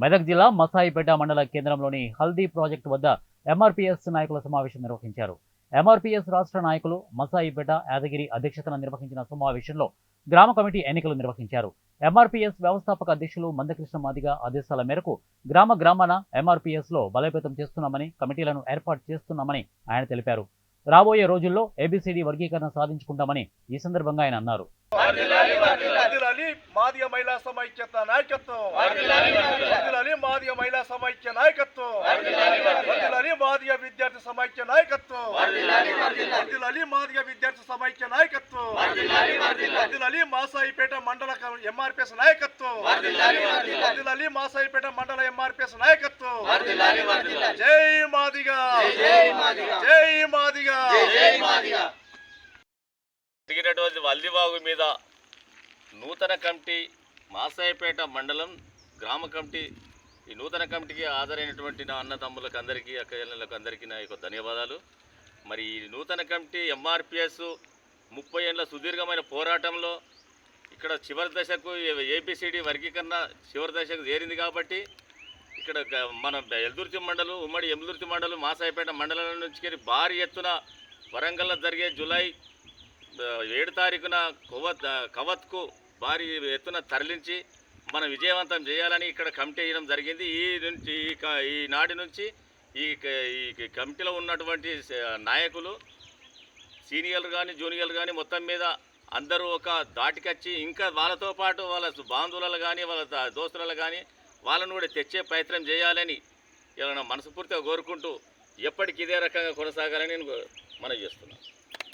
మెదక్ జిల్లా మసాయిపేట మండల కేంద్రంలోని హల్దీ ప్రాజెక్టు వద్ద ఎంఆర్పీఎస్ నాయకుల సమావేశం నిర్వహించారు. ఎంఆర్పీఎస్ రాష్ట్ర నాయకులు మసాయిపేట యాదగిరి అధ్యక్షతన నిర్వహించిన సమావేశంలో గ్రామ కమిటీ ఎన్నికలు నిర్వహించారు. ఎంఆర్పీఎస్ వ్యవస్థాపక అధ్యక్షులు మందకృష్ణ మాదిగ ఆదేశాల మేరకు గ్రామ గ్రామాన ఎంఆర్పీఎస్లో బలోపేతం చేస్తున్నామని కమిటీలను ఏర్పాటు చేస్తున్నామని ఆయన తెలిపారు. రాబోయే రోజుల్లో ఏబిసిడి వర్గీకరణ సాధించుకుంటామని ఈ సందర్భంగా ఆయన అన్నారు. మాదిగ మహిళా సమైక్యత నాయకత్వం. వర్ధిల్లాలి మాదిగ మహిళా సమైక్య నాయకత్వం. వర్ధిల్లాలి మాదిగ విద్యార్థి సమైక్య నాయకత్వం. వర్ధిల్లాలి మాదిగ విద్యార్థి సమైక్య నాయకత్వం. వర్ధిల్లాలి మాసాయిపేట మండల ఎంఆర్పిఎస్ నాయకత్వం. వర్ధిల్లాలి మాసాయిపేట మండల ఎంఆర్పిఎస్ నాయకత్వం. జై మాదిగ. జై మాదిగ. జరిగినటువంటి వల్లిబాగు మీద నూతన కమిటీ మాసాయపేట మండలం గ్రామ కమిటీ ఈ నూతన కమిటీకి హాజరైనటువంటి నా అన్నదమ్ములకు అందరికీ అక్కజనులకు అందరికీ నా యొక్క ధన్యవాదాలు. మరి ఈ నూతన కమిటీ ఎంఆర్పిఎస్ ముప్పై ఏళ్ళ సుదీర్ఘమైన పోరాటంలో ఇక్కడ చివరి దశకు ఏపీసీడీ వర్గీకరణ చివరి దశకు చేరింది కాబట్టి ఇక్కడ మన ఎల్దుర్తి మండలం ఉమ్మడి ఎమ్దుర్తి మండలం మాసాయిపేట మండలం నుంచి భారీ ఎత్తున వరంగల్లో జరిగే జూలై ఏడు తారీఖున కొవత్ కవత్కు భారీ ఎత్తున తరలించి మనం విజయవంతం చేయాలని ఇక్కడ కమిటీ వేయడం జరిగింది. ఈ నుంచి ఈ నాటి నుంచి ఈ క- ఈ కమిటీలో ఉన్నటువంటి నాయకులు సీనియర్లు కానీ జూనియర్లు కానీ మొత్తం మీద అందరూ ఒక దాటికొచ్చి ఇంకా వాళ్ళతో పాటు వాళ్ళ బాంధువులు కానీ వాళ్ళ ద- దోస్తులు కానీ వాళ్ళను కూడా తెచ్చే ప్రయత్నం చేయాలని ఇలా మనస్ఫూర్తిగా కోరుకుంటూ ఎప్పటికి ఇదే రకంగా కొనసాగాలని నేను మనం చేస్తున్నాను.